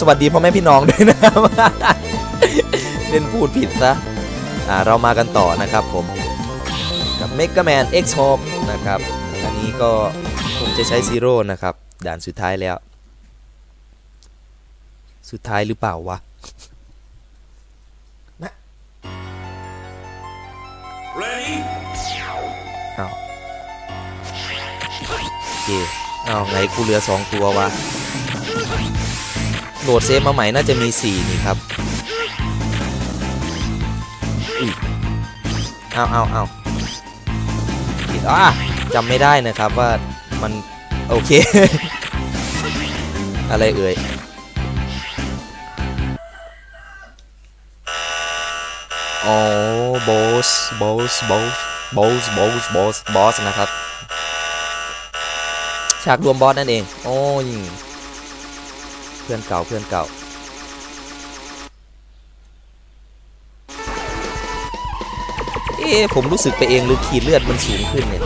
สวัสดีพ่อแม่พี่น้องด้วยนะครับเล่นพูดผิดซะอ่าเรามากันต่อนะครับผมกับ Mega Man X Hope นะครับ อันนี้ก็ผมจะใช้ซีโร่นะครับ ด่านสุดท้ายแล้ว สุดท้ายหรือเปล่าวะ Ready? เอาโอเคเอาไงกูเหลือสองตัววะ โหลดเซฟมาใหม่น่าจะมี 4 นี่ครับเอาเอาเอาผิดอะจำไม่ได้นะครับว่ามัน โอเค อะไรเอ่ยโอ๋อบอสบอสบอสบอสบอสบอสบอสนะครับ ฉากรวมบอสนั่นเอง โอ้ย เพื่อนเก่าเพื่อนเก่า เอ๊ผมรู้สึกไปเองหรือขีดเลือดมันสูงขึ้นเนี่ย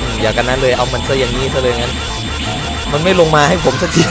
อืมอย่ากันนั้นเลยเอามันซะอย่างนี้ซะเลยงั้น มันไม่ลงมาให้ผมสักที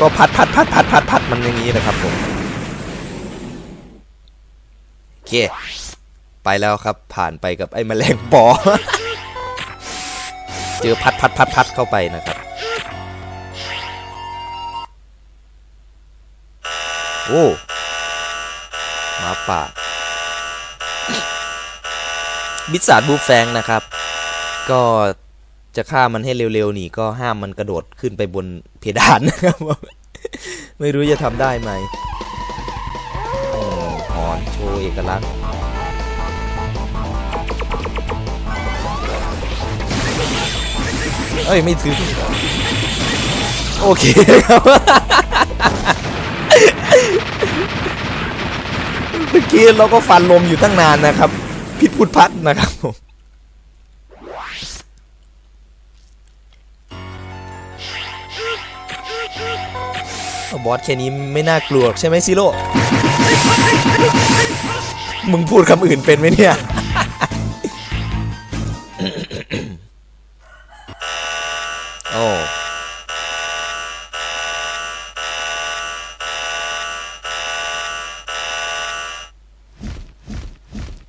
ก็พัดพัดพัดพัดพัดพัดมันอย่างนี้นะครับผม โอ เค ไปแล้วครับผ่านไปกับไอ้แมลงปอ เจอพัดพัดพัดพัดเข้าไปนะครับ โอ้หมาป่าบิสซาร์ดบูแฟงนะครับ ก็จะฆ่ามันให้เร็วๆนี่ก็ห้ามมันกระโดดขึ้นไปบนเพดานนะครับ ไม่รู้จะทำได้ไหมโอ้ อนโชว์เอกลักษณ์เอ้ย ไม่ถึง โอเคครับเมื่อกี้เราก็ฟันลมอยู่ตั้งนานนะครับ พิษพุทธพัดนะครับผมบอสแค่นี้ไม่น่ากลัวใช่ไหมซิโร่ มึงพูดคำอื่นเป็นไหมเนี่ย โอ้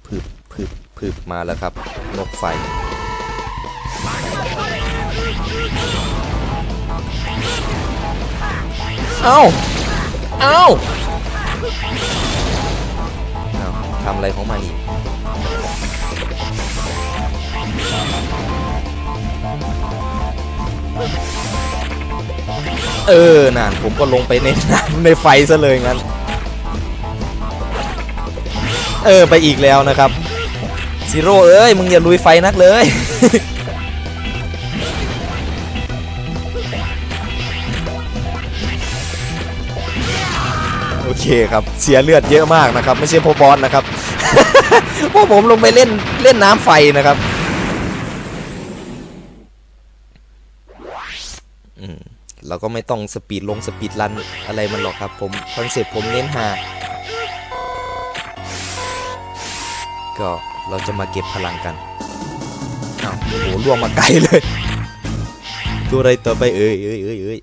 พึบพึบพึบมาแล้วครับ นกไฟเอ้า เอ้าเอ้า ทำอะไรของมันอีกเออน่นผมก็ลงไปในน้ำในไฟซะเลยงั้น เออ ไปอีกแล้วนะครับซีโร่เอ้ย มึงอย่าลุยไฟนักเลย โอเคครับ เสียเลือดเยอะมากนะครับ ไม่ใช่พบอสนะครับ พราะผมลงไปเล่นเล่นน้ำไฟนะครับอืมเราก็ไม่ต้องสปีดลงสปีดรันอะไรมันหรอกครับผมคอนเซ็ปต์ผมเน้นหา ก็เราจะมาเก็บพลังกันอ้าวโอ้โหล่วงมาไกลเลย ตัวอะไรต่อไปเอ้ยเอ้ยเอ้ยเอ้ย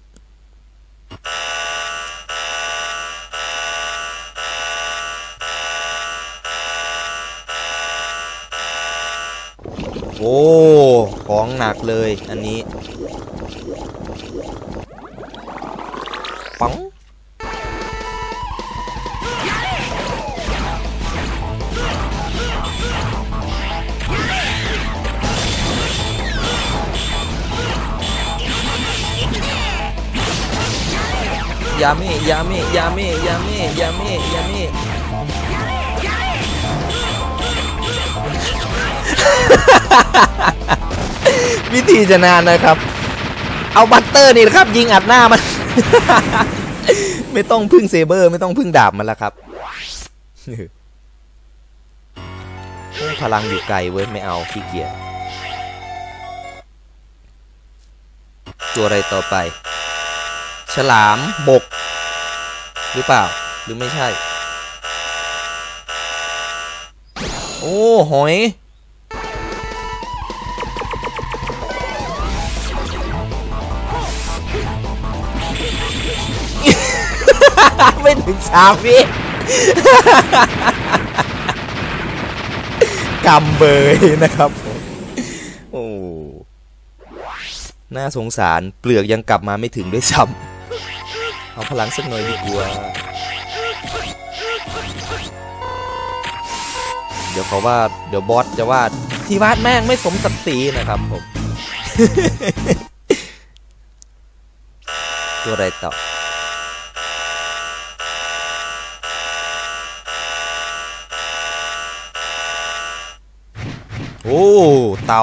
โอ้ ของหนักเลยอันนี้ปังยามิยามิยามิยามิยามิยามิ วิธีจะนานนะครับ เอาบัตเตอร์นี่นะครับ ยิงอัดหน้ามัน ไม่ต้องพึ่งเซเบอร์ ไม่ต้องพึ่งดาบมันแล้วครับพลังอยู่ไกลเว้ยไม่เอาขี้เกียจตัวอะไรต่อไป ฉลามบก หรือเปล่าหรือไม่ใช่ โอ้ หอย ไม่ถึงสามวิกำเบยนะครับผมโอ้น่าสงสารเปลือกยังกลับมาไม่ถึงด้วยซ้ำเอาพลังสักหน่อยดีกว่า เดี๋ยวเขาว่าเดี๋ยวบอสจะว่าที่วาดแม่งไม่สมศักดิ์ศรีนะครับผม ตัวอะไรต่อ โอ้เตา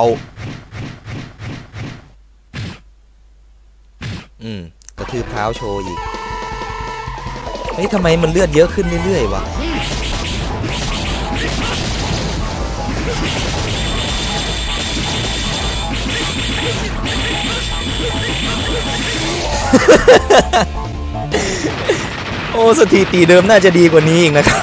อืมกระทืบเท้าโชว์อีกเฮ้ยทำไมมันเลือดเยอะขึ้นเรื่อยๆวะโอ้สถิติเดิมน่าจะดีกว่านี้อีกนะครับ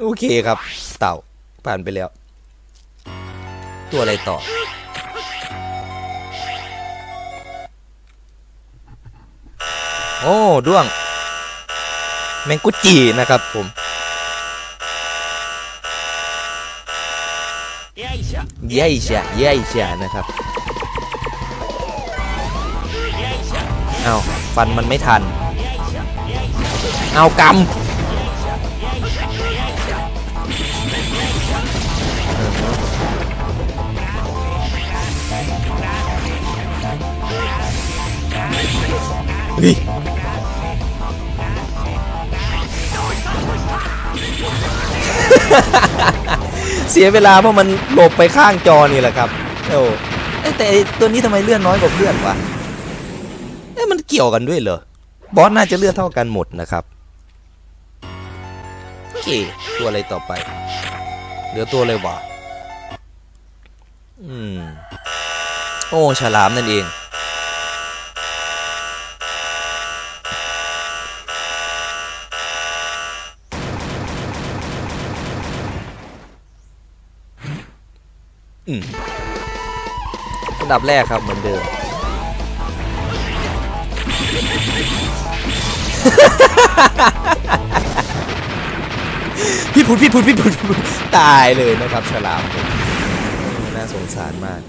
โอ เคครับ เต่าผ่านไปแล้ว ตัวอะไรต่อ โอ้ด้วง แมงกุจีนะครับผม เย่ชะเย่ชะนะครับ เอาฟันมันไม่ทัน เอากำ ฮ้ยเสียเวลาเพราะมันหลบไปข้างจอนี่แหละครับโอ้เอ้ยแต่ตัวนี้ทำไมเลื่อนน้อยกว่าเพื่อนวะเอ้มันเกี่ยวกันด้วยเหรอบอสน่าจะเลื่อนเท่ากันหมดนะครับโอเคตัวอะไรต่อไป เหลือตัวอะไรวะอืม โอ้ ฉลามนั่นเอง อืมอันดับแรกครับเหมือนเดิม พี่พุดพี่พุดพี่พุดพี่พุดตายเลยนะครับฉลามผมน่าสงสารมาก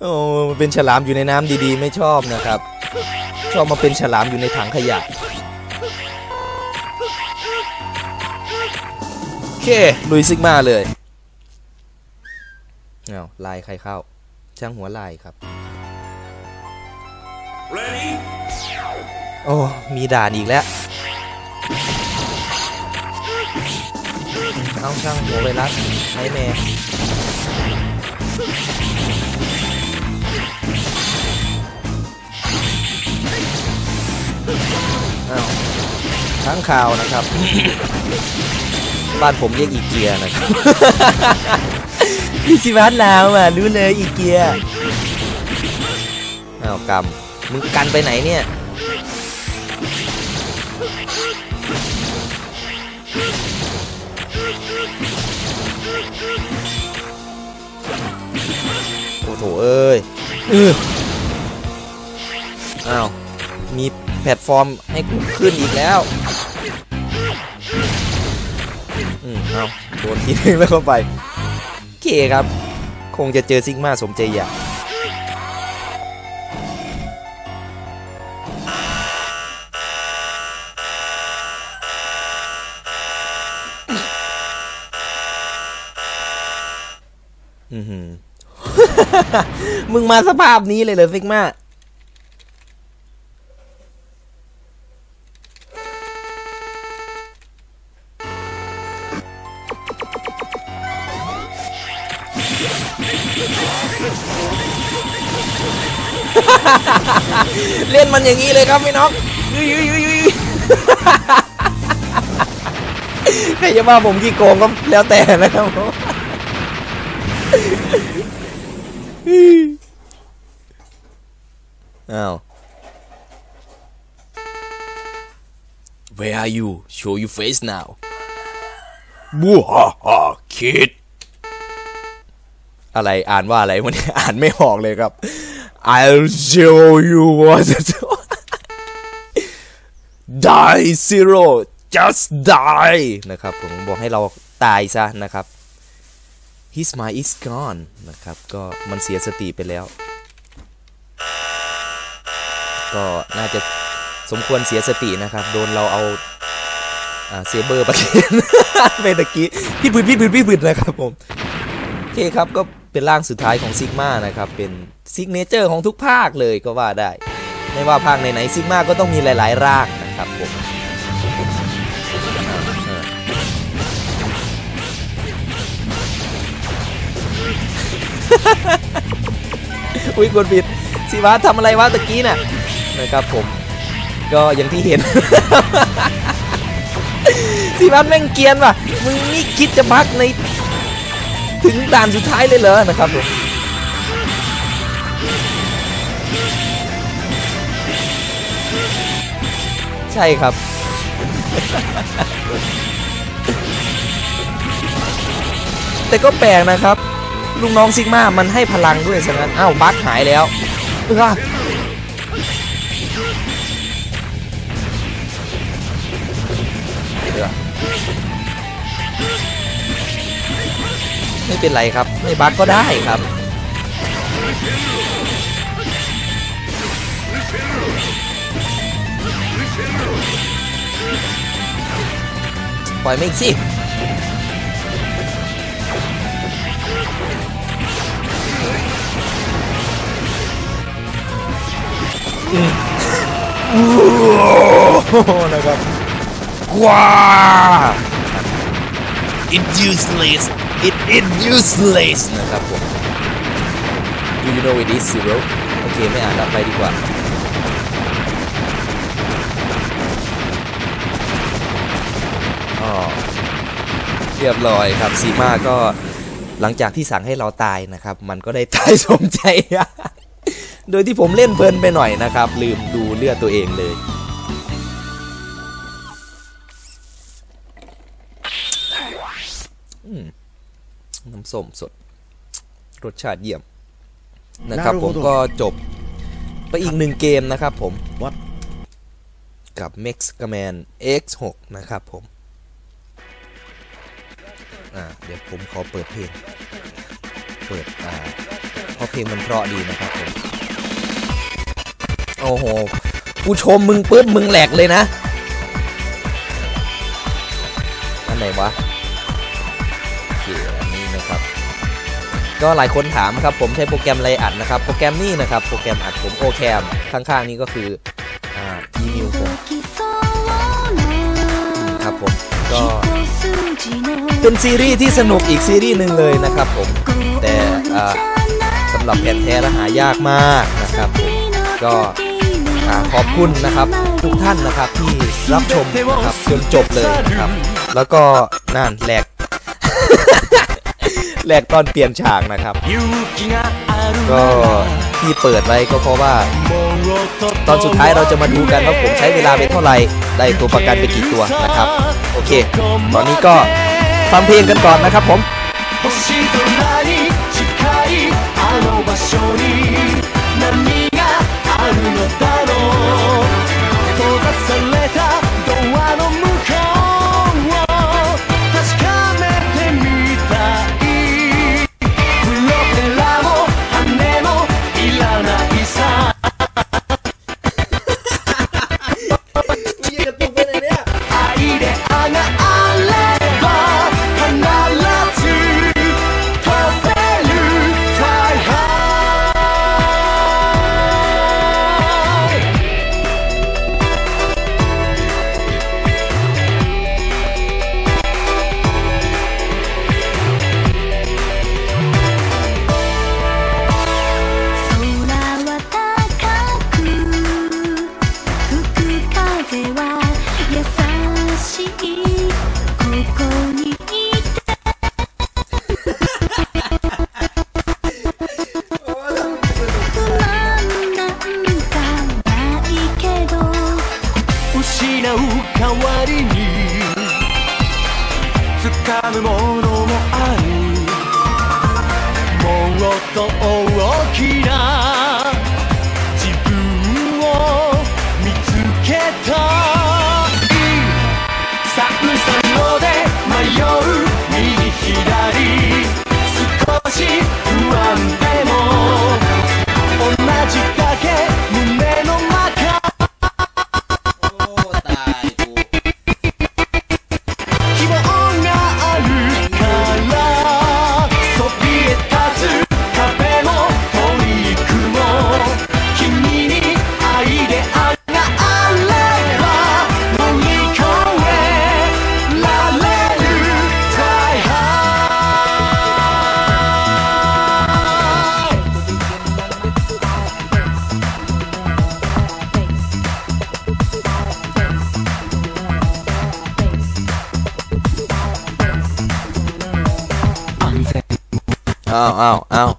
โอ้มันเป็นฉลามอยู่ในน้ำดีๆ ไม่ชอบนะครับ ชอบมาเป็นฉลามอยู่ในถังขยะ เคลุยซิกมาเลยเอาลายใครเข้า ช่างหัวลายครับ โอ้ มีด่านอีกแล้ว เอาช่างหัวไวรัสไนแมร์เอาทั้งข่าวนะครับ บ้านผมเรียกอีเกียนะครับพี่สิวัตรลาวอะรู้เลยอีเกียอ้าวกำมึงกันไปไหนเนี่ยโอ้โถเอ้ยเอออ้าว มีแพลตฟอร์มให้กูขึ้นอีกแล้ว เอาโดนทีนึงแล้วเข้าไปโอเคครับ คงจะเจอซิกมาสมใจอยากอือหือมึงมาสภาพนี้เลยเหรอซิกมา เล่นมันอย่างนี้เลยครับพี่น้องยุยยุยยุยยุยใครจะว่าผมขี้โกงก็แล้วแต่นะครับผมอ้าว Where are you Show your face now บูฮ่าฮ่าคิด อะไรอ่านว่าอะไรวันนี้อ่านไม่ออกเลยครับ I'll show you what die zero just die นะครับผมบอกให้เราตายซะนะครับ his mind is gone นะครับ ก็มันเสียสติไปแล้ว ก็น่าจะสมควรเสียสตินะครับ โดนเราเอาเซเบอร์ไปเคนไปตะกี้พี่บืดพี่บืดพี่บืดนะครับผมโอเคครับก็ เป็นร่างสุดท้ายของซิกมานะครับ เป็นซิกเนเจอร์ของทุกภาคเลยก็ว่าได้ ไม่ว่าภาคไหนๆซิกมาก็ต้องมีหลายๆร่างนะครับผมอออุ้ยกดผิดสิวะทำอะไรวะตะกี้น่ะนะครับผม ก็อย่างที่เห็นสิวัตแม่งเกียนว่ะมึงนี่คิดจะพักใน ถึงด่านสุดท้ายเลยเหรอนะครับผมใช่ครับ แต่ก็แปลกนะครับ ลูกน้องซิกมามันให้พลังด้วยฉะนั้นอ้าวบัคหายแล้วเออ ไม่เป็นไรครับ ไม่บัคก็ได้ครับ ปล่อยไม่อีกสินะครับว้า it useless it it useless นะครับผม do you know it is zero โอเค ไม่อ่านแล้วไปดีกว่าอ๋อเรียบร้อยครับซีมาก็หลังจากที่สั่งให้เราตายนะครับ มันก็ได้ตายสมใจ โดยที่ผมเล่นเพลินไปหน่อยนะครับ ลืมดูเลือดตัวเองเลย ส้มสด รสชาติเยี่ยมนะครับผมก็จบไปอีกหนึ่งเกมนะครับผม What? กับ Max c m a n X6 นะครับผม อ่า เดี๋ยวผมขอเปิดเพลง เปิด อ่า เพราะเพลงมันเพราะดีนะครับผม โอ้โห กูชมมึงปุ๊บมึงแหลกเลยนะ อันไหนวะโอเคอั นะครับ ก็หลายคนถามครับผมใช้โปรแกรมอะไรอัดนะครับ โปรแกรมนี้นะครับโปรแกรมอัดผมโอแคมข้างๆนี้ก็คืออ่าอีมิวผมครับผมก็เป็นซีรีส์ที่สนุกอีกซีรีส์หนึ่งเลยนะครับผมแต่สำหรับแผ่นแท้และหายากมากนะครับผมก็ขอบคุณนะครับทุกท่านนะครับที่รับชมนะครับจนจบเลยนะครับ แล้วก็นั่นแหลก แหลกตอนเปลี่ยนฉากนะครับ ก็ที่เปิดไว้ก็เพราะว่า ตอนสุดท้ายเราจะมาดูกันว่าผมใช้เวลาไปเท่าไหร่ได้ตัวประกันไปกี่ตัวนะครับ โอเค ตอนนี้ก็ฟังเพลงกันก่อนนะครับผม 星空に近いあの場所に อ้าว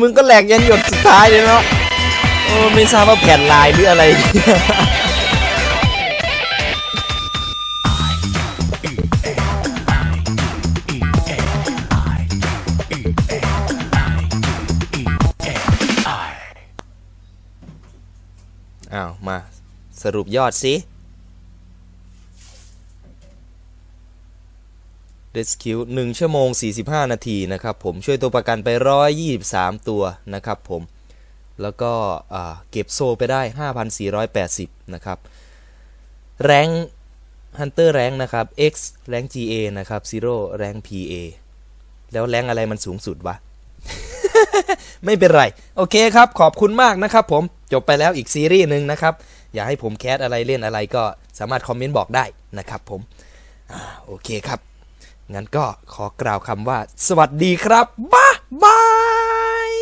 มึงก็แหลกยันหยดสุดท้ายเลยเนาะโอ้ไม่ทราบว่าแผ่นลายหรืออะไรอ้าวมาสรุปยอดสิ Rescue 1 ชั่วโมง 45 นาทีนะครับผมช่วยตัวประกันไป 123 ตัวนะครับผม แล้วก็เก็บโซ่ไปได้ 5,480 นะครับ แรงฮันเตอร์แรงนะครับ X แรง GA นะครับ Zero แรง PA แล้วแรงอะไรมันสูงสุดวะ ไม่เป็นไร โอเคครับ ขอบคุณมากนะครับผม จบไปแล้วอีกซีรีส์หนึ่งนะครับ อยากให้ผมแคสอะไรเล่นอะไรก็สามารถคอมเมนต์บอกได้นะครับผมอโอเคครับ งั้นก็ขอกล่าวคำว่า สวัสดีครับบ๊ายบาย